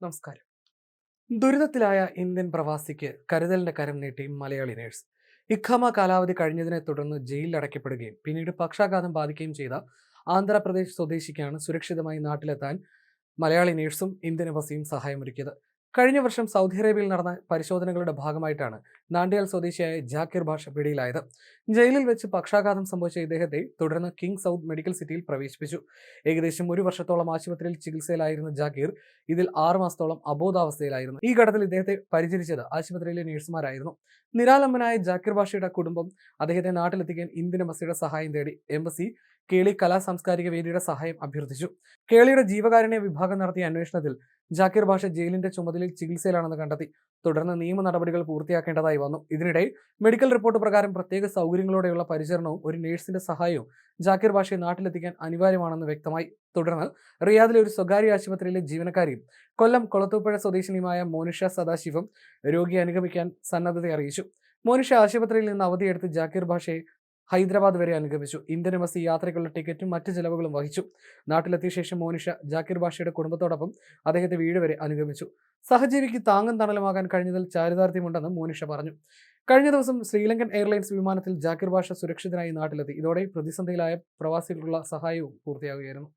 നമസ്കാരം. ദുരിതത്തിലായ ഇന്ത്യൻ പ്രവാസിക്ക് കരുതലിന്റെ കരം നീട്ടി മലയാളി നേഴ്സ്. ഇഖാമ കാലാവധി കഴിഞ്ഞതിനെ തുടർന്ന് ജയിലിൽ അടയ്ക്കപ്പെടുകയും പിന്നീട് പക്ഷാഘാതം ബാധിക്കുകയും ചെയ്ത ആന്ധ്രാപ്രദേശ് സ്വദേശിക്കാണ് സുരക്ഷിതമായി നാട്ടിലെത്താൻ മലയാളി നേഴ്സും ഇന്ത്യൻ എംബസിയും സഹായമൊരുക്കിയത്. കഴിഞ്ഞ വർഷം സൗദി അറേബ്യയിൽ നടന്ന പരിശോധനകളുടെ ഭാഗമായിട്ടാണ് നാണ്ടിയാൽ സ്വദേശിയായ ജാക്കിർ ഭാഷ പിടിയിലായത്. ജയിലിൽ വെച്ച് പക്ഷാഘാതം സംഭവിച്ച ഇദ്ദേഹത്തെ തുടർന്ന് കിങ് സൗദ് മെഡിക്കൽ സിറ്റിയിൽ പ്രവേശിപ്പിച്ചു. ഏകദേശം ഒരു വർഷത്തോളം ആശുപത്രിയിൽ ചികിത്സയിലായിരുന്ന ജാക്കിർ ഇതിൽ ആറ് മാസത്തോളം അബോധാവസ്ഥയിലായിരുന്നു. ഈ ഘട്ടത്തിൽ ഇദ്ദേഹത്തെ പരിചരിച്ചത് ആശുപത്രിയിലെ നഴ്സുമാരായിരുന്നു. നിരാലംബനായ ജാക്കിർ ഭാഷയുടെ കുടുംബം അദ്ദേഹത്തെ നാട്ടിലെത്തിക്കാൻ ഇന്ത്യൻ എംബസിയുടെ സഹായം തേടി. എംബസി കേളി കലാ സാംസ്കാരിക വേദിയുടെ സഹായം അഭ്യർത്ഥിച്ചു. കേളിയുടെ ജീവകാരുണ്യ വിഭാഗം നടത്തിയ അന്വേഷണത്തിൽ ജാക്കിർ ഭാഷ ജയിലിന്റെ ചുമതലയിൽ ചികിത്സയിലാണെന്ന് കണ്ടെത്തി. തുടർന്ന് നിയമ നടപടികൾ പൂർത്തിയാക്കേണ്ടതായി വന്നു. ഇതിനിടെ മെഡിക്കൽ റിപ്പോർട്ട് പ്രകാരം പ്രത്യേക സൗകര്യങ്ങളോടെയുള്ള പരിചരണവും ഒരു നേഴ്സിന്റെ സഹായവും ജാക്കിർ ഭാഷയെ നാട്ടിലെത്തിക്കാൻ അനിവാര്യമാണെന്ന് വ്യക്തമായി. തുടർന്ന് റിയാദിലെ ഒരു സ്വകാര്യ ആശുപത്രിയിലെ ജീവനക്കാരിയും കൊല്ലം കൊളത്തൂപ്പുഴ സ്വദേശിനിയുമായ മോനിഷ സദാശിവം രോഗിയെ അനുഗമിക്കാൻ സന്നദ്ധത അറിയിച്ചു. മോനിഷ ആശുപത്രിയിൽ നിന്ന് അവധിയെടുത്ത് ജാക്കിർ ഭാഷയെ ഹൈദരാബാദ് വരെ അനുഗമിച്ചു. ഇന്ത്യൻ എംബസി യാത്രയ്ക്കുള്ള ടിക്കറ്റും മറ്റ് ചെലവുകളും വഹിച്ചു. നാട്ടിലെത്തിയ ശേഷം മോനിഷ ജാക്കിർ ബാഷയുടെ കുടുംബത്തോടൊപ്പം അദ്ദേഹത്തെ വീട് വരെ അനുഗമിച്ചു. സഹജീവിക്ക് താങ്ങും തണലുമാകാൻ കഴിഞ്ഞതിൽ ചാരിതാർത്ഥ്യമുണ്ടെന്ന് മോനിഷ പറഞ്ഞു. കഴിഞ്ഞ ദിവസം ശ്രീലങ്കൻ എയർലൈൻസ് വിമാനത്തിൽ ജാക്കിർ ബാഷ സുരക്ഷിതനായി നാട്ടിലെത്തി. ഇതോടെ പ്രതിസന്ധിയിലായ പ്രവാസികൾക്കുള്ള സഹായവും പൂർത്തിയാകുകയായിരുന്നു